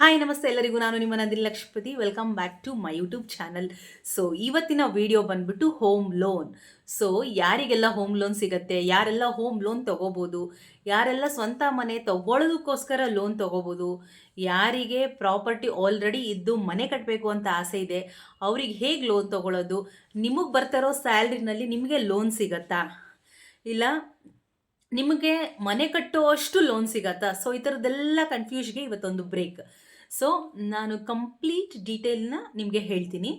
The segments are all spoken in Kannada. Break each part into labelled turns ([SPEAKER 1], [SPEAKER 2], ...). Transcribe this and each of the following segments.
[SPEAKER 1] ಹಾಯ್ ನಮಸ್ತೆ ಎಲ್ಲರಿಗೂ. ನಾನು ನಿಮ್ಮ Nandini Lakshmapathi welcome back to my YouTube channel so ಇವತ್ತಿನ ವಿಡಿಯೋ ಬಂದ್ಬಿಟ್ಟು ಹೋಮ್ ಲೋನ್ ಸೊ ಯಾರಿಗೆಲ್ಲ ಹೋಮ್ ಲೋನ್ ಸಿಗತ್ತೆ, ಯಾರೆಲ್ಲ ಹೋಮ್ ಲೋನ್ ತಗೋಬೋದು, ಯಾರೆಲ್ಲ ಸ್ವಂತ ಮನೆ ತಗೊಳ್ಳೋದಕ್ಕೋಸ್ಕರ ಲೋನ್ ತಗೋಬೋದು, ಯಾರಿಗೆ ಪ್ರಾಪರ್ಟಿ ಆಲ್ರೆಡಿ ಇದ್ದು ಮನೆ ಕಟ್ಟಬೇಕು ಅಂತ ಆಸೆ ಇದೆ, ಅವ್ರಿಗೆ ಹೇಗೆ ಲೋನ್ ತಗೊಳ್ಳೋದು ನಿಮಗೆ ಬರ್ತಾರೋ ಸ್ಯಾಲ್ರಿನಲ್ಲಿ ನಿಮಗೆ ಲೋನ್ ಸಿಗತ್ತಾ? ಇಲ್ಲ, ನಿಮಗೆ ಮನೆ ಕಟ್ಟುವಷ್ಟು ಲೋನ್ ಸಿಗತ್ತಾ? ಸೊ ಈ ಥರದ್ದೆಲ್ಲ ಕನ್ಫ್ಯೂಷನ್ಗೆ ಇವತ್ತೊಂದು ಬ್ರೇಕ್ ಸೊ ನಾನು ಕಂಪ್ಲೀಟ್ ಡೀಟೇಲ್ನ ನಿಮಗೆ ಹೇಳ್ತೀನಿ.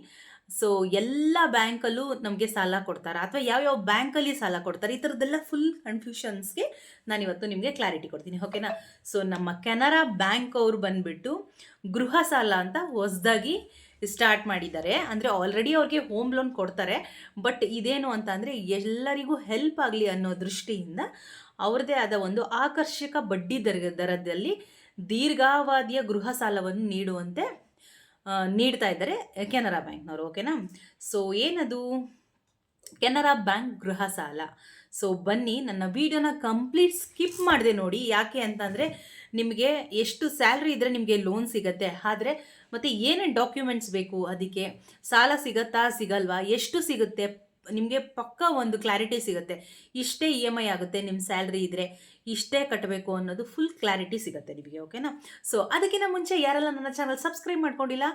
[SPEAKER 1] ಸೊ ಎಲ್ಲ ಬ್ಯಾಂಕಲ್ಲೂ ನಮಗೆ ಸಾಲ ಕೊಡ್ತಾರೆ. ಅಥವಾ ಯಾವ್ಯಾವ ಬ್ಯಾಂಕಲ್ಲಿ ಸಾಲ ಕೊಡ್ತಾರೆ, ಈ ಥರದ್ದೆಲ್ಲ ಫುಲ್ ಕನ್ಫ್ಯೂಷನ್ಸ್ಗೆ ನಾನು ಇವತ್ತು ನಿಮಗೆ ಕ್ಲಾರಿಟಿ ಕೊಡ್ತೀನಿ ಓಕೆನಾ ಸೊ ನಮ್ಮ ಕೆನರಾ ಬ್ಯಾಂಕ್ ಅವರು ಬಂದ್ಬಿಟ್ಟು ಗೃಹ ಸಾಲ ಅಂತ ಹೊಸ್ದಾಗಿ ಸ್ಟಾರ್ಟ್ ಮಾಡಿದ್ದಾರೆ. ಅಂದರೆ ಆಲ್ರೆಡಿ ಅವ್ರಿಗೆ ಹೋಮ್ ಲೋನ್ ಕೊಡ್ತಾರೆ. ಬಟ್ ಇದೇನು ಅಂತ ಅಂದರೆ ಎಲ್ಲರಿಗೂ ಹೆಲ್ಪ್ ಆಗಲಿ ಅನ್ನೋ ದೃಷ್ಟಿಯಿಂದ ಅವ್ರದ್ದೇ ಆದ ಒಂದು ಆಕರ್ಷಕ ಬಡ್ಡಿ ದರ ದರದಲ್ಲಿ ದೀರ್ಘಾವಧಿಯ ಗೃಹ ಸಾಲವನ್ನು ನೀಡುವಂತೆ ನೀಡ್ತಾ ಇದ್ದಾರೆ ಕೆನರಾ ಬ್ಯಾಂಕ್ನವರು ಓಕೆನಾ ಸೊ ಏನದು? ಕೆನರಾ ಬ್ಯಾಂಕ್ ಗೃಹ ಸಾಲ. ಸೊ ಬನ್ನಿ, ನನ್ನ ವಿಡಿಯೋನ ಕಂಪ್ಲೀಟ್ ಸ್ಕಿಪ್ ಮಾಡಿದೆ ನೋಡಿ. ಯಾಕೆ ಅಂತಂದರೆ, ನಿಮಗೆ ಎಷ್ಟು ಸ್ಯಾಲ್ರಿ ಇದ್ದರೆ ನಿಮಗೆ ಲೋನ್ ಸಿಗತ್ತೆ. ಆದರೆ, ಮತ್ತು ಏನೇನು ಡಾಕ್ಯುಮೆಂಟ್ಸ್ ಬೇಕು ಅದಕ್ಕೆ? ಸಾಲ ಸಿಗತ್ತಾ, ಸಿಗಲ್ವಾ? ಎಷ್ಟು ಸಿಗುತ್ತೆ? ನಿಮಗೆ ಪಕ್ಕ ಒಂದು ಕ್ಲಾರಿಟಿ ಸಿಗುತ್ತೆ. ಇಷ್ಟೇ ಇ ಎಂ ಐ ಆಗುತ್ತೆ ನಿಮ್ಮ ಸ್ಯಾಲ್ರಿ ಇದ್ದರೆ ಇಷ್ಟೇ ಕಟ್ಟಬೇಕು ಅನ್ನೋದು ಫುಲ್ ಕ್ಲಾರಿಟಿ ಸಿಗುತ್ತೆ ನಿಮಗೆ ಓಕೆನಾ ಸೊ ಅದಕ್ಕಿಂತ ಮುಂಚೆ ಯಾರೆಲ್ಲ ನನ್ನ ಚಾನಲ್ ಸಬ್ಸ್ಕ್ರೈಬ್ ಮಾಡ್ಕೊಂಡಿಲ್ಲ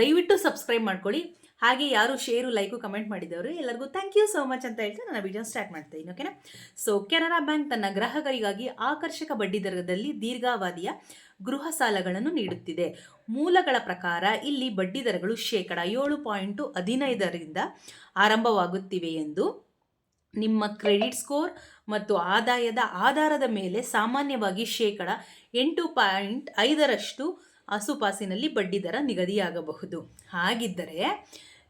[SPEAKER 1] ದಯವಿಟ್ಟು ಸಬ್ಸ್ಕ್ರೈಬ್ ಮಾಡ್ಕೊಳ್ಳಿ. ಹಾಗೆ ಯಾರು ಶೇರು ಲೈಕು ಕಮೆಂಟ್ ಮಾಡಿದವರು ಎಲ್ಲರಿಗೂ ಥ್ಯಾಂಕ್ ಯು ಸೋ ಮಚ್ ಅಂತ ಹೇಳ್ತಾ ನನ್ನ ವಿಡಿಯೋ ಸ್ಟಾರ್ಟ್ ಮಾಡ್ತಾ ಇದ್ದೀನಿ ಓಕೆನಾ ಸೊ ಕೆನರಾ ಬ್ಯಾಂಕ್ ತನ್ನ ಗ್ರಾಹಕರಿಗಾಗಿ ಆಕರ್ಷಕ ಬಡ್ಡಿ ದರದಲ್ಲಿ ದೀರ್ಘಾವಧಿಯ ಗೃಹ ಸಾಲಗಳನ್ನು ನೀಡುತ್ತಿದೆ. ಮೂಲಗಳ ಪ್ರಕಾರ ಇಲ್ಲಿ ಬಡ್ಡಿದರಗಳು ಶೇಕಡ ಏಳು ಪಾಯಿಂಟು ಹದಿನೈದರಿಂದ ಆರಂಭವಾಗುತ್ತಿವೆ ಎಂದು ನಿಮ್ಮ ಕ್ರೆಡಿಟ್ ಸ್ಕೋರ್ ಮತ್ತು ಆದಾಯದ ಆಧಾರದ ಮೇಲೆ ಸಾಮಾನ್ಯವಾಗಿ ಶೇಕಡ ಎಂಟು ಪಾಯಿಂಟ್ ಐದರಷ್ಟು ಆಸುಪಾಸಿನಲ್ಲಿ ಬಡ್ಡಿದರ ನಿಗದಿಯಾಗಬಹುದು. ಹಾಗಿದ್ದರೆ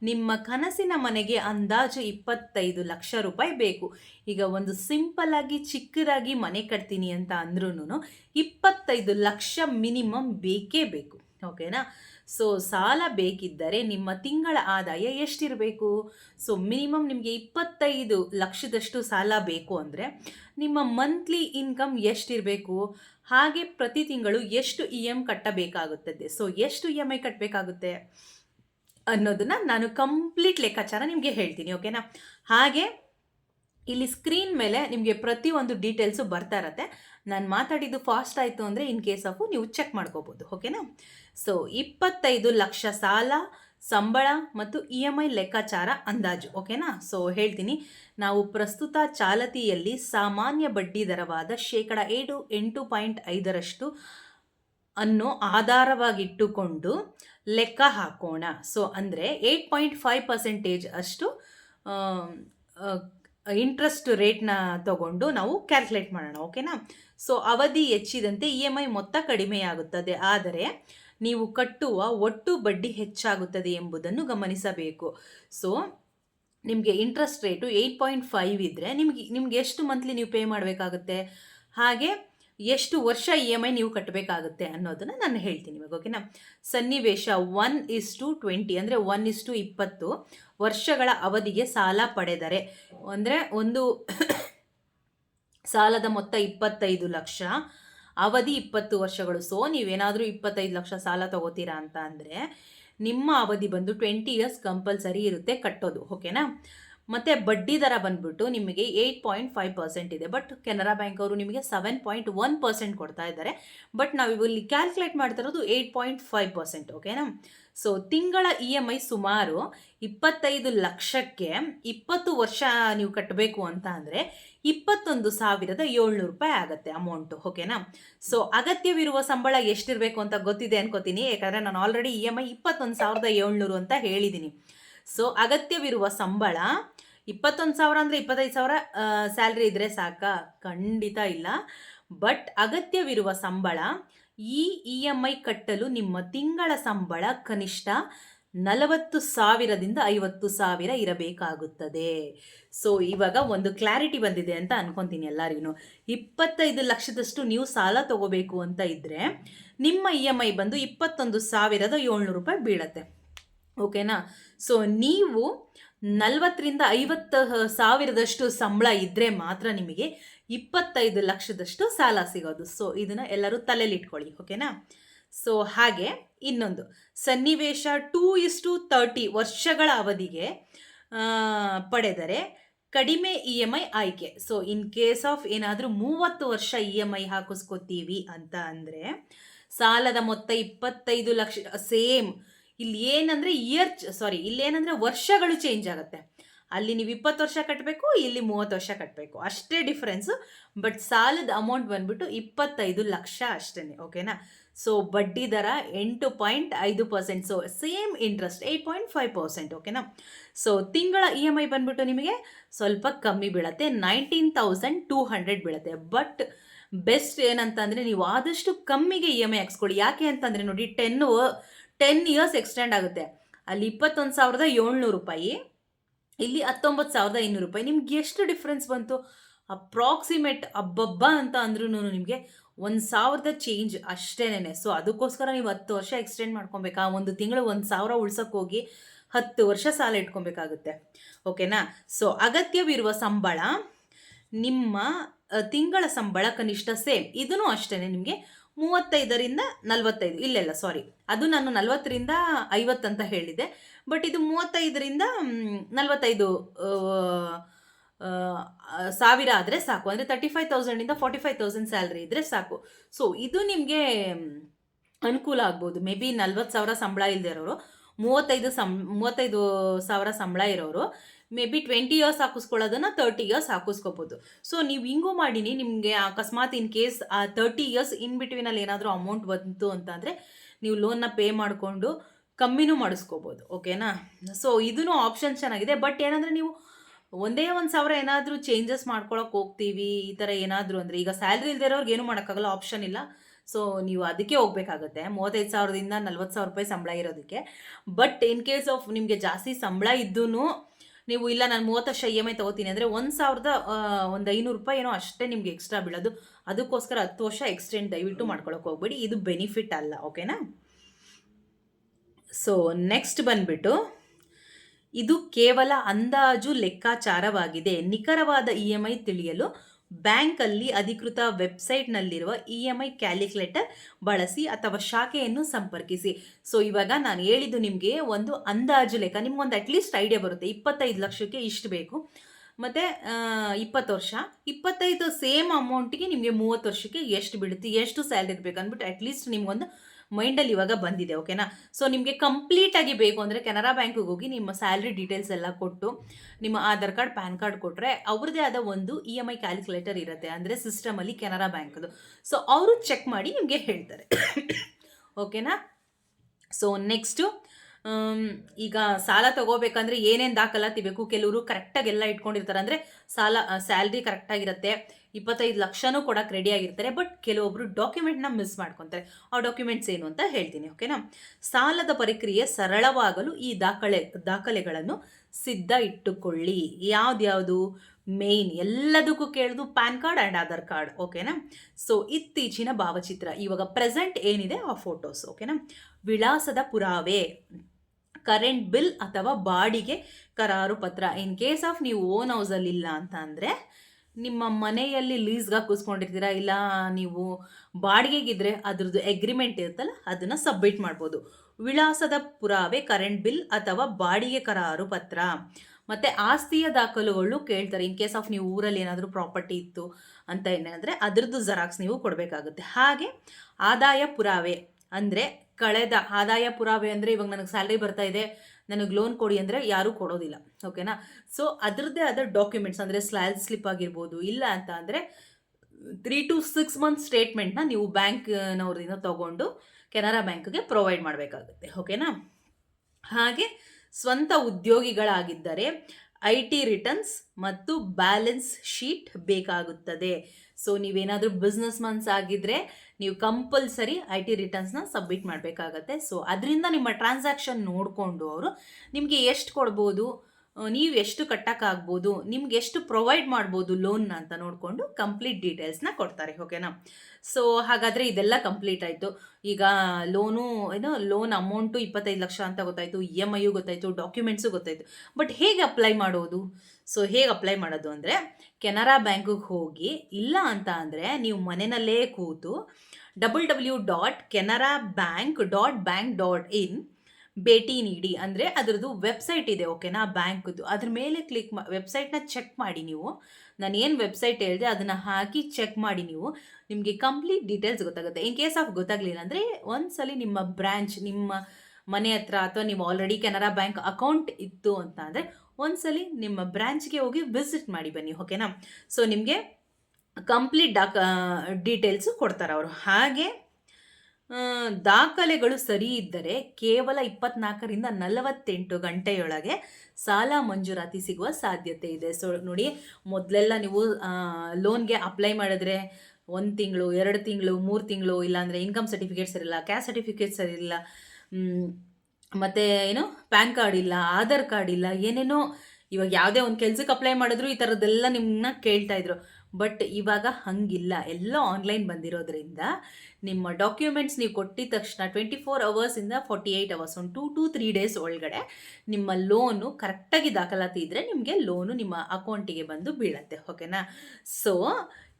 [SPEAKER 1] ನಿಮ್ಮ ಕನಸಿನ ಮನೆಗೆ ಅಂದಾಜು ಇಪ್ಪತ್ತೈದು ಲಕ್ಷ ರೂಪಾಯಿ ಬೇಕು. ಈಗ ಒಂದು ಸಿಂಪಲ್ ಆಗಿ ಚಿಕ್ಕದಾಗಿ ಮನೆ ಕಟ್ತೀನಿ ಅಂತ ಅಂದ್ರೂ ಇಪ್ಪತ್ತೈದು ಲಕ್ಷ ಮಿನಿಮಮ್ ಬೇಕೇ ಬೇಕು. ಓಕೆನಾ? ಸೊ, ಸಾಲ ಬೇಕಿದ್ದರೆ ನಿಮ್ಮ ತಿಂಗಳ ಆದಾಯ ಎಷ್ಟಿರಬೇಕು? ಸೊ, ಮಿನಿಮಮ್ ನಿಮಗೆ ಇಪ್ಪತ್ತೈದು ಲಕ್ಷದಷ್ಟು ಸಾಲ ಬೇಕು ಅಂದರೆ ನಿಮ್ಮ ಮಂತ್ಲಿ ಇನ್ಕಮ್ ಎಷ್ಟಿರಬೇಕು? ಹಾಗೆ ಪ್ರತಿ ತಿಂಗಳು ಎಷ್ಟು ಇ ಎಂ ಕಟ್ಟಬೇಕಾಗುತ್ತದೆ? ಸೊ, ಎಷ್ಟು ಇ ಎಂ ಐ ಕಟ್ಟಬೇಕಾಗುತ್ತೆ ಅನ್ನೋದನ್ನ ನಾನು ಕಂಪ್ಲೀಟ್ ಲೆಕ್ಕಾಚಾರ ನಿಮಗೆ ಹೇಳ್ತೀನಿ ಓಕೆನಾ ಹಾಗೆ ಇಲ್ಲಿ ಸ್ಕ್ರೀನ್ ಮೇಲೆ ನಿಮಗೆ ಪ್ರತಿಯೊಂದು ಡೀಟೇಲ್ಸು ಬರ್ತಾ ಇರತ್ತೆ. ನಾನು ಮಾತಾಡಿದ್ದು ಫಾಸ್ಟ್ ಆಯಿತು ಅಂದರೆ ಇನ್ ಕೇಸ್ ಆಫು ನೀವು ಚೆಕ್ ಮಾಡ್ಕೋಬೋದು ಓಕೆನಾ ಸೊ ಇಪ್ಪತ್ತೈದು ಲಕ್ಷ ಸಾಲ, ಸಂಬಳ ಮತ್ತು ಇ ಎಂ ಐ ಲೆಕ್ಕಾಚಾರ ಅಂದಾಜು ಓಕೆನಾ ಸೊ ಹೇಳ್ತೀನಿ. ನಾವು ಪ್ರಸ್ತುತ ಚಾಲತಿಯಲ್ಲಿ ಸಾಮಾನ್ಯ ಬಡ್ಡಿ ದರವಾದ ಶೇಕಡ ಏಳು, ಎಂಟು ಪಾಯಿಂಟ್ ಐದರಷ್ಟು ಅನ್ನು ಆಧಾರವಾಗಿಟ್ಟುಕೊಂಡು ಲೆಕ್ಕ ಹಾಕೋಣ. ಸೊ ಅಂದರೆ ಏಯ್ಟ್ ಪಾಯಿಂಟ್ ಫೈವ್ ಪರ್ಸೆಂಟೇಜ್ ಅಷ್ಟು ಇಂಟ್ರೆಸ್ಟ್ ರೇಟ್ನ ತಗೊಂಡು ನಾವು ಕ್ಯಾಲ್ಕುಲೇಟ್ ಮಾಡೋಣ ಓಕೆನಾ ಸೊ ಅವಧಿ ಹೆಚ್ಚಿದಂತೆ ಇ ಎಂ ಐ ಮೊತ್ತ ಕಡಿಮೆಯಾಗುತ್ತದೆ ಆದರೆ ನೀವು ಕಟ್ಟುವ ಒಟ್ಟು ಬಡ್ಡಿ ಹೆಚ್ಚಾಗುತ್ತದೆ ಎಂಬುದನ್ನು ಗಮನಿಸಬೇಕು. ಸೊ ನಿಮಗೆ interest rate eight point five ಇದ್ದರೆ ನಿಮಗೆ, ನಿಮ್ಗೆ ಎಷ್ಟು ಮಂತ್ಲಿ ನೀವು ಪೇ ಮಾಡಬೇಕಾಗುತ್ತೆ? ಹಾಗೆ ಎಷ್ಟು ವರ್ಷ ಇ ಎಂ ಐ ನೀವು ಕಟ್ಟಬೇಕಾಗುತ್ತೆ ಅನ್ನೋದನ್ನು ನಾನು ಹೇಳ್ತೀನಿ ನಿಮಗೆ ಓಕೆನಾ ಸನ್ನಿವೇಶ ಒನ್ ಇಸ್ ಟು ಟ್ವೆಂಟಿ ಅಂದರೆ ಒನ್ ಇಸ್ ಟು ಇಪ್ಪತ್ತು ವರ್ಷಗಳ ಅವಧಿಗೆ ಸಾಲ ಪಡೆದರೆ, ಅಂದರೆ ಒಂದು ಸಾಲದ ಮೊತ್ತ ಇಪ್ಪತ್ತೈದು ಲಕ್ಷ, ಅವಧಿ ಇಪ್ಪತ್ತು ವರ್ಷಗಳು. ಸೊ ನೀವೇನಾದರೂ ಇಪ್ಪತ್ತೈದು ಲಕ್ಷ ಸಾಲ ತಗೋತೀರಾ ಅಂತ ಅಂದರೆ, ನಿಮ್ಮ ಅವಧಿ ಬಂದು ಟ್ವೆಂಟಿ ಇಯರ್ಸ್ ಕಂಪಲ್ಸರಿ ಇರುತ್ತೆ ಕಟ್ಟೋದು ಓಕೆನಾ ಮತ್ತು ಬಡ್ಡಿ ದರ ಬಂದ್ಬಿಟ್ಟು ನಿಮಗೆ ಏಯ್ಟ್ ಪಾಯಿಂಟ್ ಫೈವ್ ಪರ್ಸೆಂಟ್ ಇದೆ. ಬಟ್ ಕೆನರಾ ಬ್ಯಾಂಕ್ ಅವರು ನಿಮಗೆ ಸೆವೆನ್ ಪಾಯಿಂಟ್ ಒನ್ ಪರ್ಸೆಂಟ್ ಕೊಡ್ತಾ ಇದ್ದಾರೆ. ಬಟ್ ನಾವು ಇಲ್ಲಿ ಕ್ಯಾಲ್ಕುಲೇಟ್ ಮಾಡ್ತಾ ಇರೋದು ಏಯ್ಟ್ ಪಾಯಿಂಟ್ ಫೈವ್ ಪರ್ಸೆಂಟ್ ಓಕೆನಾ ಸೊ ತಿಂಗಳ ಇ ಎಂ ಐ ಸುಮಾರು ಇಪ್ಪತ್ತೈದು ಲಕ್ಷಕ್ಕೆ ಇಪ್ಪತ್ತು ವರ್ಷ ನೀವು ಕಟ್ಟಬೇಕು ಅಂತ ಅಂದರೆ ಇಪ್ಪತ್ತೊಂದು ಸಾವಿರದ ಏಳ್ನೂರು ರೂಪಾಯಿ ಆಗುತ್ತೆ ಅಮೌಂಟು ಓಕೆನಾ ಸೊ ಅಗತ್ಯವಿರುವ ಸಂಬಳ ಎಷ್ಟಿರಬೇಕು ಅಂತ ಗೊತ್ತಿದೆ ಅನ್ಕೋತೀನಿ. ಯಾಕಂದರೆ ನಾನು ಆಲ್ರೆಡಿ ಇ ಎಂ ಐ ಇಪ್ಪತ್ತೊಂದು ಸಾವಿರದ ಏಳ್ನೂರು ಅಂತ ಹೇಳಿದ್ದೀನಿ ಸೊ ಅಗತ್ಯವಿರುವ ಸಂಬಳ ಇಪ್ಪತ್ತೊಂದು ಸಾವಿರ ಅಂದರೆ ಇಪ್ಪತ್ತೈದು ಸಾವಿರ ಸ್ಯಾಲ್ರಿ ಇದ್ದರೆ ಸಾಕ? ಖಂಡಿತ ಇಲ್ಲ. ಬಟ್ ಅಗತ್ಯವಿರುವ ಸಂಬಳ, ಈ ಇ ಎಂ ಐ ಕಟ್ಟಲು ನಿಮ್ಮ ತಿಂಗಳ ಸಂಬಳ ಕನಿಷ್ಠ ನಲವತ್ತು ಸಾವಿರದಿಂದ ಐವತ್ತು ಸಾವಿರ ಇರಬೇಕಾಗುತ್ತದೆ. ಸೊ ಇವಾಗ ಒಂದು ಕ್ಲಾರಿಟಿ ಬಂದಿದೆ ಅಂತ ಅನ್ಕೊತೀನಿ ಎಲ್ಲರಿಗೂ. ಇಪ್ಪತ್ತೈದು ಲಕ್ಷದಷ್ಟು ನೀವು ಸಾಲ ತಗೋಬೇಕು ಅಂತ ಇದ್ದರೆ ನಿಮ್ಮ ಇ ಎಂ ಐ ಬಂದು ಇಪ್ಪತ್ತೊಂದು ಸಾವಿರದ ಏಳ್ನೂರು ರೂಪಾಯಿ ಬೀಳತ್ತೆ. ಓಕೆನಾ ಸೊ ನೀವು ನಲವತ್ತರಿಂದ ಐವತ್ತು ಸಾವಿರದಷ್ಟು ಸಂಬಳ ಇದ್ದರೆ ಮಾತ್ರ ನಿಮಗೆ ಇಪ್ಪತ್ತೈದು ಲಕ್ಷದಷ್ಟು ಸಾಲ ಸಿಗೋದು. ಸೊ ಇದನ್ನು ಎಲ್ಲರೂ ತಲೆಯಲ್ಲಿ ಇಟ್ಕೊಳ್ಳಿ, ಓಕೆನಾ? ಸೊ ಹಾಗೆ ಇನ್ನೊಂದು. ಸನ್ನಿವೇಶ ಟೂ ಇಸ್ ಟು ತರ್ಟಿ ವರ್ಷಗಳ ಅವಧಿಗೆ ಪಡೆದರೆ ಕಡಿಮೆ ಇ ಎಂ ಐ ಆಯ್ಕೆ. ಸೊ ಇನ್ ಕೇಸ್ ಆಫ್ ಏನಾದರೂ ಮೂವತ್ತು ವರ್ಷ ಇ ಎಂ ಐ ಹಾಕಿಸ್ಕೋತೀವಿ ಅಂತ ಅಂದರೆ, ಸಾಲದ ಮೊತ್ತ ಇಪ್ಪತ್ತೈದು ಲಕ್ಷ ಸೇಮ್ ಇಲ್ಲಿ ಏನಂದರೆ ಇಯರ್ ಸಾರಿ ಇಲ್ಲಿ ಏನಂದ್ರೆ ವರ್ಷಗಳು ಚೇಂಜ್ ಆಗುತ್ತೆ. ಅಲ್ಲಿ ನೀವು ಇಪ್ಪತ್ತು ವರ್ಷ ಕಟ್ಟಬೇಕು ಇಲ್ಲಿ ಮೂವತ್ತು ವರ್ಷ ಕಟ್ಟಬೇಕು ಅಷ್ಟೇ ಡಿಫ್ರೆನ್ಸು ಬಟ್ ಸಾಲದ ಅಮೌಂಟ್ ಬಂದ್ಬಿಟ್ಟು ಇಪ್ಪತ್ತೈದು ಲಕ್ಷ ಅಷ್ಟೇ ಓಕೆನಾ ಸೊ ಬಡ್ಡಿ ದರ ಎಂಟು ಪಾಯಿಂಟ್ ಐದು percent so same interest eight point five percent ಓಕೆನಾ ಸೊ ತಿಂಗಳ ಇ ಎಂ ಐ ಬಂದ್ಬಿಟ್ಟು ನಿಮಗೆ ಸ್ವಲ್ಪ ಕಮ್ಮಿ ಬೀಳುತ್ತೆ ನೈನ್ಟೀನ್ ತೌಸಂಡ್ ಟೂ ಹಂಡ್ರೆಡ್ ಬೀಳುತ್ತೆ. ಬಟ್ ಬೆಸ್ಟ್ ಏನಂತಂದರೆ ನೀವು ಆದಷ್ಟು ಕಮ್ಮಿಗೆ ಇ ಎಂ ಐ ಹಾಕ್ಸ್ಕೊಳ್ಳಿ. ಯಾಕೆ ಅಂತಂದರೆ ನೋಡಿ ಟೆನ್ ಟೆನ್ ಇಯರ್ಸ್ ಎಕ್ಸ್ಟೆಂಡ್ ಆಗುತ್ತೆ. ಅಲ್ಲಿ ಇಪ್ಪತ್ತೊಂದು ಸಾವಿರದ ಏಳ್ನೂರು ರೂಪಾಯಿ, ಇಲ್ಲಿ ಹತ್ತೊಂಬತ್ತು ಸಾವಿರದ ಐನೂರು ರೂಪಾಯಿ. ನಿಮ್ಗೆ ಎಷ್ಟು ಡಿಫ್ರೆನ್ಸ್ ಬಂತು? ಅಪ್ರಾಕ್ಸಿಮೇಟ್ ಅಬ್ಬಬ್ಬ ಅಂತ ಅಂದ್ರೂ ನಿಮಗೆ ಒಂದು ಸಾವಿರದ ಚೇಂಜ್ ಅಷ್ಟೇನೆ ಸೊ ಅದಕ್ಕೋಸ್ಕರ ನೀವು ಹತ್ತು ವರ್ಷ ಎಕ್ಸ್ಟೆಂಡ್ ಮಾಡ್ಕೊಬೇಕಾ. ಒಂದು ತಿಂಗಳು ಒಂದು ಸಾವಿರ ಹೋಗಿ ಹತ್ತು ವರ್ಷ ಸಾಲ ಇಟ್ಕೊಬೇಕಾಗುತ್ತೆ. ಓಕೆನಾ ಸೊ ಅಗತ್ಯವಿರುವ ಸಂಬಳ, ನಿಮ್ಮ ತಿಂಗಳ ಸಂಬಳ ಕನಿಷ್ಠ ಸೇಮ್ ಇದೂ ಅಷ್ಟೇ ನಿಮಗೆ ಮೂವತ್ತೈದರಿಂದ ನಲವತ್ತೈದು. ಇಲ್ಲೆಲ್ಲ ಸಾರಿ ಅದು ನಾನು ನಲವತ್ತರಿಂದ ಐವತ್ತು ಅಂತ ಹೇಳಿದೆ ಬಟ್ ಇದು ಮೂವತ್ತೈದರಿಂದ ನಲವತ್ತೈದು ಸಾವಿರ ಆದರೆ ಸಾಕು. ಅಂದರೆ ತರ್ಟಿ ಫೈವ್ ತೌಸಂಡಿಂದ ಫಾರ್ಟಿ ಫೈವ್ ತೌಸಂಡ್ ಸ್ಯಾಲ್ರಿ ಇದ್ದರೆ ಸಾಕು. ಸೊ ಇದು ನಿಮಗೆ ಅನುಕೂಲ ಆಗ್ಬೋದು. ಮೇ ಬಿ ನಲ್ವತ್ತು ಸಾವಿರ ಸಂಬಳ ಇಲ್ಲದೆ ಇರೋರು, ಮೂವತ್ತೈದು ಸಂ, ಮೂವತ್ತೈದು ಸಾವಿರ ಸಂಬಳ ಇರೋರು. ಮೇ ಬಿ ಟ್ವೆಂಟಿ ಇಯರ್ಸ್ ಹಾಕಿಸ್ಕೊಳ್ಳೋದನ್ನ ತರ್ಟಿ ಇಯರ್ಸ್ ಹಾಕಿಸ್ಕೋಬೋದು. ಸೊ ನೀವು ಹಿಂಗೂ ಮಾಡೀನಿ, ನಿಮಗೆ ಅಕಸ್ಮಾತ್ ಇನ್ ಕೇಸ್ ಆ ತರ್ಟಿ ಇಯರ್ಸ್ ಇನ್ ಬಿಟ್ವೀನಲ್ಲಿ ಏನಾದರೂ ಅಮೌಂಟ್ ಬಂತು ಅಂತಂದರೆ, ನೀವು ಲೋನ್ನ ಪೇ ಮಾಡಿಕೊಂಡು ಕಮ್ಮಿನೂ ಮಾಡಿಸ್ಕೋಬೋದು ಓಕೆನಾ ಸೊ ಇದೂ ಆಪ್ಷನ್ ಚೆನ್ನಾಗಿದೆ. ಬಟ್ ಏನಂದರೆ ನೀವು ಒಂದೇ ಒಂದು ಸಾವಿರ ಏನಾದರೂ ಚೇಂಜಸ್ ಮಾಡ್ಕೊಳಕ್ಕೆ ಹೋಗ್ತೀವಿ, ಈ ಥರ ಏನಾದರೂ ಅಂದರೆ, ಈಗ ಸ್ಯಾಲ್ರಿ ಇಲ್ದಿರೋರ್ಗೆ ಏನೂ ಮಾಡೋಕ್ಕಾಗಲ್ಲ ಆಪ್ಷನ್ ಇಲ್ಲ. ಸೊ ನೀವು ಅದಕ್ಕೆ ಹೋಗ್ಬೇಕಾಗುತ್ತೆ. ಮೂವತ್ತೈದು ಸಾವಿರದಿಂದ ನಲ್ವತ್ತು ಸಾವಿರ ರೂಪಾಯಿ ಸಂಬಳ ಇರೋದಕ್ಕೆ. ಬಟ್ ಇನ್ ಕೇಸ್ ಆಫ್ ನಿಮಗೆ ಜಾಸ್ತಿ ಸಂಬಳ ಇದ್ದೂ ನೀವು ಇಲ್ಲ ನಾನು ಮೂವತ್ತು ವರ್ಷ ಇ ಎಂ ಐ ತೊಗೋತೀನಿ ಅಂದರೆ ಒಂದು ಸಾವಿರದ ಒಂದು ಐನೂರು ರೂಪಾಯಿ ಏನೋ ಅಷ್ಟೇ ನಿಮಗೆ ಎಕ್ಸ್ಟ್ರಾ ಬೀಳೋದು. ಅದಕ್ಕೋಸ್ಕರ ಹತ್ತು ವರ್ಷ ಎಕ್ಸ್ಟೆಂಡ್ ದಯವಿಟ್ಟು ಮಾಡ್ಕೊಳಕ್ಕೆ ಹೋಗ್ಬೇಡಿ. ಇದು ಬೆನಿಫಿಟ್ ಅಲ್ಲ ಓಕೆನಾ ಸೊ ನೆಕ್ಸ್ಟ್ ಬಂದ್ಬಿಟ್ಟು, ಇದು ಕೇವಲ ಅಂದಾಜು ಲೆಕ್ಕಾಚಾರವಾಗಿದೆ. ನಿಖರವಾದ ಇ ಎಂ ಐ ತಿಳಿಯಲು ಬ್ಯಾಂಕಲ್ಲಿ ಅಧಿಕೃತ ವೆಬ್ಸೈಟ್ನಲ್ಲಿರುವ ಇ ಎಂ ಐ ಕ್ಯಾಲ್ಕುಲೇಟರ್ ಬಳಸಿ ಅಥವಾ ಶಾಖೆಯನ್ನು ಸಂಪರ್ಕಿಸಿ. ಸೊ, ಇವಾಗ ನಾನು ಹೇಳಿದ್ದು ನಿಮಗೆ ಒಂದು ಅಂದಾಜು ಲೆಕ್ಕ, ನಿಮ್ಗೊಂದು ಅಟ್ಲೀಸ್ಟ್ ಐಡಿಯಾ ಬರುತ್ತೆ. ಇಪ್ಪತ್ತೈದು ಲಕ್ಷಕ್ಕೆ ಇಷ್ಟು ಬೇಕು. ಮತ್ತು ಇಪ್ಪತ್ತು ವರ್ಷ. ಇಪ್ಪತ್ತೈದು ಸೇಮ್ ಅಮೌಂಟಿಗೆ ನಿಮಗೆ ಮೂವತ್ತು ವರ್ಷಕ್ಕೆ ಎಷ್ಟು ಬಿಡುತ್ತೆ ಎಷ್ಟು ಸ್ಯಾಲರಿ ಬೇಕು? ಅಂದ್ಬಿಟ್ಟು ಅಟ್ಲೀಸ್ಟ್ ನಿಮ್ಗೊಂದು ಮೈಂಡಲ್ಲಿ ಇವಾಗ ಬಂದಿದೆ ಓಕೆನಾ ಸೊ ನಿಮಗೆ ಕಂಪ್ಲೀಟಾಗಿ ಬೇಕು ಅಂದರೆ ಕೆನರಾ ಬ್ಯಾಂಕಿಗೆ ಹೋಗಿ ನಿಮ್ಮ ಸ್ಯಾಲ್ರಿ ಡೀಟೇಲ್ಸ್ ಎಲ್ಲ ಕೊಟ್ಟು, ನಿಮ್ಮ ಆಧಾರ್ ಕಾರ್ಡ್, ಪ್ಯಾನ್ ಕಾರ್ಡ್ ಕೊಟ್ಟರೆ ಅವ್ರದ್ದೇ ಆದ ಒಂದು ಇ ಎಂ ಐ ಕ್ಯಾಲ್ಕುಲೇಟರ್ ಇರುತ್ತೆ, ಅಂದರೆ ಸಿಸ್ಟಮಲ್ಲಿ ಕೆನರಾ ಬ್ಯಾಂಕ್ದು ಸೊ ಅವರು ಚೆಕ್ ಮಾಡಿ ನಿಮಗೆ ಹೇಳ್ತಾರೆ. ಓಕೆನಾ ಸೊ ನೆಕ್ಸ್ಟು ಈಗ ಸಾಲ ತಗೋಬೇಕಂದ್ರೆ ಏನೇನು ದಾಖಲಾತಿ ಬೇಕು? ಕೆಲವರು ಕರೆಕ್ಟಾಗಿ ಎಲ್ಲ ಇಟ್ಕೊಂಡಿರ್ತಾರೆ, ಅಂದರೆ ಸಾಲ ಸ್ಯಾಲ್ರಿ ಕರೆಕ್ಟಾಗಿರುತ್ತೆ ಇಪ್ಪತ್ತೈದು ಲಕ್ಷನೂ ಕೊಡಕ್ಕೆ ರೆಡಿ ಆಗಿರ್ತಾರೆ ಬಟ್ ಕೆಲವೊಬ್ಬರು ಡಾಕ್ಯುಮೆಂಟ್ನ ಮಿಸ್ ಮಾಡ್ಕೊತಾರೆ. ಆ ಡಾಕ್ಯುಮೆಂಟ್ಸ್ ಏನು ಅಂತ ಹೇಳ್ತೀನಿ ಓಕೆನಾ ಸಾಲದ ಪ್ರಕ್ರಿಯೆ ಸರಳವಾಗಲು ಈ ದಾಖಲೆ, ದಾಖಲೆಗಳನ್ನು ಸಿದ್ಧ ಇಟ್ಟುಕೊಳ್ಳಿ. ಯಾವ್ದ್ಯಾವುದು? ಮೇಯ್ನ್ ಎಲ್ಲದಕ್ಕೂ ಕೇಳಿದು PAN card and Aadhaar card ಓಕೆನಾ ಸೊ ಇತ್ತೀಚಿನ ಭಾವಚಿತ್ರ, ಇವಾಗ ಪ್ರೆಸೆಂಟ್ ಏನಿದೆ ಆ ಫೋಟೋಸ್ ಓಕೆನಾ ವಿಳಾಸದ ಪುರಾವೆ ಕರೆಂಟ್ ಬಿಲ್ ಅಥವಾ ಬಾಡಿಗೆ ಕರಾರು ಪತ್ರ. ಇನ್ ಕೇಸ್ ಆಫ್ ನೀವು ಓನ್ ಹೌಸಲ್ಲಿ ಇಲ್ಲ ಅಂತ ಅಂದರೆ ನಿಮ್ಮ ಮನೆಯಲ್ಲಿ ಲೀಸ್ಗೆ ಹಾಕಿಸ್ಕೊಂಡಿರ್ತೀರಾ? ಇಲ್ಲ ನೀವು ಬಾಡಿಗೆಗಿದ್ರೆ ಅದ್ರದ್ದು ಎಗ್ರಿಮೆಂಟ್ ಇರುತ್ತಲ್ಲ, ಅದನ್ನು ಸಬ್ಮಿಟ್ ಮಾಡ್ಬೋದು. ವಿಳಾಸದ ಪುರಾವೆ ಕರೆಂಟ್ ಬಿಲ್ ಅಥವಾ ಬಾಡಿಗೆ ಕರಾರು ಪತ್ರ. ಮತ್ತು ಆಸ್ತಿಯ ದಾಖಲುಗಳು ಕೇಳ್ತಾರೆ. ಇನ್ ಕೇಸ್ ಆಫ್ ನೀವು ಊರಲ್ಲಿ ಏನಾದರೂ ಪ್ರಾಪರ್ಟಿ ಇತ್ತು ಅಂತ ಏನಂದರೆ ಅದ್ರದ್ದು ಜೆರಾಕ್ಸ್ ನೀವು ಕೊಡಬೇಕಾಗುತ್ತೆ. ಹಾಗೆ ಆದಾಯ ಪುರಾವೆ ಅಂದರೆ ಕಳೆದ ಆದಾಯ ಪುರಾವೆ ಅಂದರೆ ಇವಾಗ ನನಗೆ ಸ್ಯಾಲ್ರಿ ಬರ್ತಾ ಇದೆ, ನನಗೆ ಲೋನ್ ಕೊಡಿ ಅಂದರೆ ಯಾರೂ ಕೊಡೋದಿಲ್ಲ ಓಕೆನಾ ಸೊ ಅದರದ್ದೇ ಆದ ಡಾಕ್ಯುಮೆಂಟ್ಸ್ ಅಂದರೆ ಸ್ಲ್ಯಾಲ್ ಸ್ಲಿಪ್ ಆಗಿರ್ಬೋದು, ಇಲ್ಲ ಅಂತ ಅಂದರೆ ತ್ರೀ ಟು ಸಿಕ್ಸ್ ಮಂತ್ ಸ್ಟೇಟ್ಮೆಂಟ್ನ ನೀವು ಬ್ಯಾಂಕ್ನವ್ರದಿಂದ ತಗೊಂಡು ಕೆನರಾ ಬ್ಯಾಂಕ್ಗೆ ಪ್ರೊವೈಡ್ ಮಾಡಬೇಕಾಗುತ್ತೆ ಓಕೆನಾ ಹಾಗೆ ಸ್ವಂತ ಉದ್ಯೋಗಿಗಳಾಗಿದ್ದರೆ ಐ ಟಿ ರಿಟರ್ನ್ಸ್ ಮತ್ತು ಬ್ಯಾಲೆನ್ಸ್ ಶೀಟ್ ಬೇಕಾಗುತ್ತದೆ. ಸೊ ನೀವೇನಾದರೂ ಬಿಸ್ನೆಸ್ ಮನ್ಸ್ ಆಗಿದ್ದರೆ ನೀವು ಕಂಪಲ್ಸರಿ ಐ ಟಿ ರಿಟರ್ನ್ಸ್ನ ಸಬ್ಮಿಟ್ ಮಾಡಬೇಕಾಗತ್ತೆ. ಸೊ ಅದರಿಂದ ನಿಮ್ಮ ಟ್ರಾನ್ಸಾಕ್ಷನ್ ನೋಡಿಕೊಂಡು ಅವರು ನಿಮಗೆ ಎಷ್ಟು ಕೊಡ್ಬೋದು? ನೀವು ಎಷ್ಟು ಕಟ್ಟಕ್ಕಾಗ್ಬೋದು, ನಿಮ್ಗೆ ಎಷ್ಟು ಪ್ರೊವೈಡ್ ಮಾಡ್ಬೋದು ಲೋನ್ನ ಅಂತ ನೋಡಿಕೊಂಡು ಕಂಪ್ಲೀಟ್ ಡೀಟೇಲ್ಸ್ನ ಕೊಡ್ತಾರೆ ಓಕೆನಾ ಸೊ ಹಾಗಾದರೆ ಇದೆಲ್ಲ ಕಂಪ್ಲೀಟ್ ಆಯಿತು. ಈಗ ಲೋನು ಏನು ಲೋನ್ ಅಮೌಂಟು ಇಪ್ಪತ್ತೈದು ಲಕ್ಷ ಅಂತ ಗೊತ್ತಾಯಿತು ಇ ಎಂ ಐಯು ಗೊತ್ತಾಯಿತು ಡಾಕ್ಯುಮೆಂಟ್ಸು ಗೊತ್ತಾಯಿತು. ಬಟ್ ಹೇಗೆ ಅಪ್ಲೈ ಮಾಡೋದು? ಸೊ ಹೇಗೆ ಅಪ್ಲೈ ಮಾಡೋದು ಅಂದರೆ, ಕೆನರಾ ಬ್ಯಾಂಕಿಗೆ ಹೋಗಿ, ಇಲ್ಲ ಅಂತ ಅಂದರೆ ನೀವು ಮನೆಯಲ್ಲೇ ಕೂತು double W dot Canara Bank dot bank dot in ಭೇಟಿ ನೀಡಿ ಅಂದರೆ ಅದರದ್ದು ವೆಬ್ಸೈಟ್ ಇದೆ ಓಕೆನಾ ಬ್ಯಾಂಕ್ದು. ಅದ್ರ ಮೇಲೆ ಕ್ಲಿಕ್ ಮಾ ವೆಬ್ಸೈಟ್ನ ಚೆಕ್ ಮಾಡಿ ನೀವು. ನಾನು ಏನು ವೆಬ್ಸೈಟ್ ಹೇಳಿದೆ ಅದನ್ನು ಹಾಕಿ ಚೆಕ್ ಮಾಡಿ ನೀವು. ನಿಮಗೆ ಕಂಪ್ಲೀಟ್ ಡೀಟೇಲ್ಸ್ ಗೊತ್ತಾಗುತ್ತೆ. ಇನ್ ಕೇಸ್ ಆಫ್ ಗೊತ್ತಾಗಲಿಲ್ಲ ಅಂದರೆ ಒಂದ್ಸಲಿ ನಿಮ್ಮ ಬ್ರ್ಯಾಂಚ್ ನಿಮ್ಮ ಮನೆ ಹತ್ರ ಅಥವಾ ನೀವು ಆಲ್ರೆಡಿ ಕೆನರಾ ಬ್ಯಾಂಕ್ ಅಕೌಂಟ್ ಇತ್ತು ಅಂತ ಅಂದರೆ ಒಂದ್ಸಲಿ ನಿಮ್ಮ ಬ್ರ್ಯಾಂಚ್ಗೆ ಹೋಗಿ ವಿಸಿಟ್ ಮಾಡಿ ಬನ್ನಿ ಓಕೆನಾ ಸೊ ನಿಮಗೆ ಕಂಪ್ಲೀಟ್ ಡಾಕ್ ಡೀಟೇಲ್ಸು ಕೊಡ್ತಾರೆ ಅವರು. ಹಾಗೆ ದಾಖಲೆಗಳು ಸರಿ ಇದ್ದರೆ ಕೇವಲ ಇಪ್ಪತ್ನಾಲ್ಕರಿಂದ ನಲವತ್ತೆಂಟು ಗಂಟೆಯೊಳಗೆ ಸಾಲ ಮಂಜೂರಾತಿ ಸಿಗುವ ಸಾಧ್ಯತೆ ಇದೆ. ಸೊ, ನೋಡಿ, ಮೊದಲೆಲ್ಲ ನೀವು ಲೋನ್ಗೆ ಅಪ್ಲೈ ಮಾಡಿದ್ರೆ ಒಂದು ತಿಂಗಳು, ಎರಡು ತಿಂಗಳು, ಮೂರು ತಿಂಗಳು, ಇಲ್ಲಾಂದರೆ ಇನ್ಕಮ್ ಸರ್ಟಿಫಿಕೇಟ್ ಸರಿಯಿಲ್ಲ ಕ್ಯಾಸ್ಟ್ ಸರ್ಟಿಫಿಕೇಟ್ ಸರಿಯಿಲ್ಲ ಮತ್ತು ಏನು, ಪ್ಯಾನ್ ಕಾರ್ಡ್ ಇಲ್ಲ, ಆಧಾರ್ ಕಾರ್ಡ್ ಇಲ್ಲ, ಏನೇನೋ ಇವಾಗ ಯಾವುದೇ ಒಂದು ಕೆಲಸಕ್ಕೆ ಅಪ್ಲೈ ಮಾಡಿದ್ರು ಈ ಥರದ್ದೆಲ್ಲ ನಿಮ್ಮನ್ನ ಕೇಳ್ತಾ ಇದ್ರು. ಬಟ್ ಇವಾಗ ಹಂಗಿಲ್ಲ. ಎಲ್ಲ ಆನ್ಲೈನ್ ಬಂದಿರೋದ್ರಿಂದ ನಿಮ್ಮ ಡಾಕ್ಯುಮೆಂಟ್ಸ್ ನೀವು ಕೊಟ್ಟಿದ ತಕ್ಷಣ ಟ್ವೆಂಟಿ ಫೋರ್ ಅವರ್ಸಿಂದ ಫಾರ್ಟಿ ಏಯ್ಟ್ ಅವರ್ಸ್ ಒಂದು ಟೂ ಟು ತ್ರೀ ಡೇಸ್ ಒಳಗಡೆ ನಿಮ್ಮ ಲೋನು ಕರೆಕ್ಟಾಗಿ ದಾಖಲಾತಿ ಇದ್ದರೆ ನಿಮಗೆ ಲೋನು ನಿಮ್ಮ ಅಕೌಂಟಿಗೆ ಬಂದು ಬೀಳತ್ತೆ. ಓಕೆನಾ ಸೊ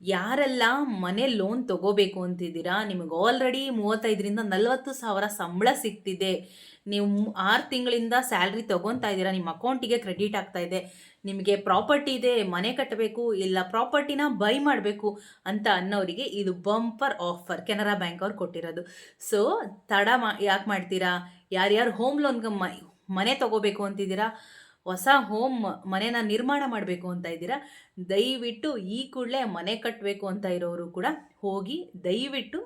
[SPEAKER 1] ಯಾರೆಲ್ಲ ಮನೆ ಲೋನ್ ತಗೋಬೇಕು ಅಂತಿದ್ದೀರಾ? ನಿಮಗೆ ಆಲ್ರೆಡಿ ಮೂವತ್ತೈದರಿಂದ ನಲವತ್ತು ಸಾವಿರ ಸಂಬಳ ಸಿಗ್ತಿದೆ. ನೀವು ಆರು ತಿಂಗಳಿಂದ ಸ್ಯಾಲ್ರಿ ತೊಗೊತಾ ಇದ್ದೀರಾ, ನಿಮ್ಮ ಅಕೌಂಟಿಗೆ ಕ್ರೆಡಿಟ್ ಆಗ್ತಾ ಇದೆ. ನಿಮಗೆ ಪ್ರಾಪರ್ಟಿ ಇದೆ, ಮನೆ ಕಟ್ಟಬೇಕು ಇಲ್ಲ ಪ್ರಾಪರ್ಟಿನ ಬೈ ಮಾಡಬೇಕು ಅಂತ ಅನ್ನೋರಿಗೆ ಇದು ಬಂಪರ್ ಆಫರ್ ಕೆನರಾ ಬ್ಯಾಂಕ್ ಅವ್ರು ಕೊಟ್ಟಿರೋದು. ಸೊ ತಡ ಮಾ ಯಾಕೆ ಮಾಡ್ತೀರಾ? ಯಾರ್ಯಾರು ಹೋಮ್ ಲೋನ್ಗೆ ಮನೆ ತಗೋಬೇಕು ಅಂತಿದ್ದೀರಾ? ಹೊಸ ಹೋಮ್ ಮನೆನ ನಿರ್ಮಾಣ ಮಾಡಬೇಕು ಅಂತ ಇದ್ದೀರಾ? ದಯವಿಟ್ಟು ಈ ಕೂಡಲೇ ಮನೆ ಕಟ್ಟಬೇಕು ಅಂತ ಇರೋರು ಕೂಡ ಹೋಗಿ ದಯವಿಟ್ಟು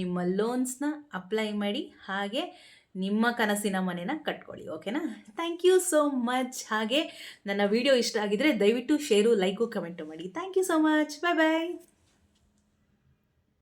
[SPEAKER 1] ನಿಮ್ಮ ಲೋನ್ಸ್ನ ಅಪ್ಲೈ ಮಾಡಿ, ಹಾಗೆ ನಿಮ್ಮ ಕನಸಿನ ಮನೆನ ಕಟ್ಕೊಳ್ಳಿ ಓಕೆನಾ ಥ್ಯಾಂಕ್ ಯು ಸೋ ಮಚ್ ಹಾಗೆ ನನ್ನ ವಿಡಿಯೋ ಇಷ್ಟ ಆಗಿದ್ರೆ ದಯವಿಟ್ಟು ಶೇರು ಲೈಕು ಕಮೆಂಟು ಮಾಡಿ. Thank you so much bye bye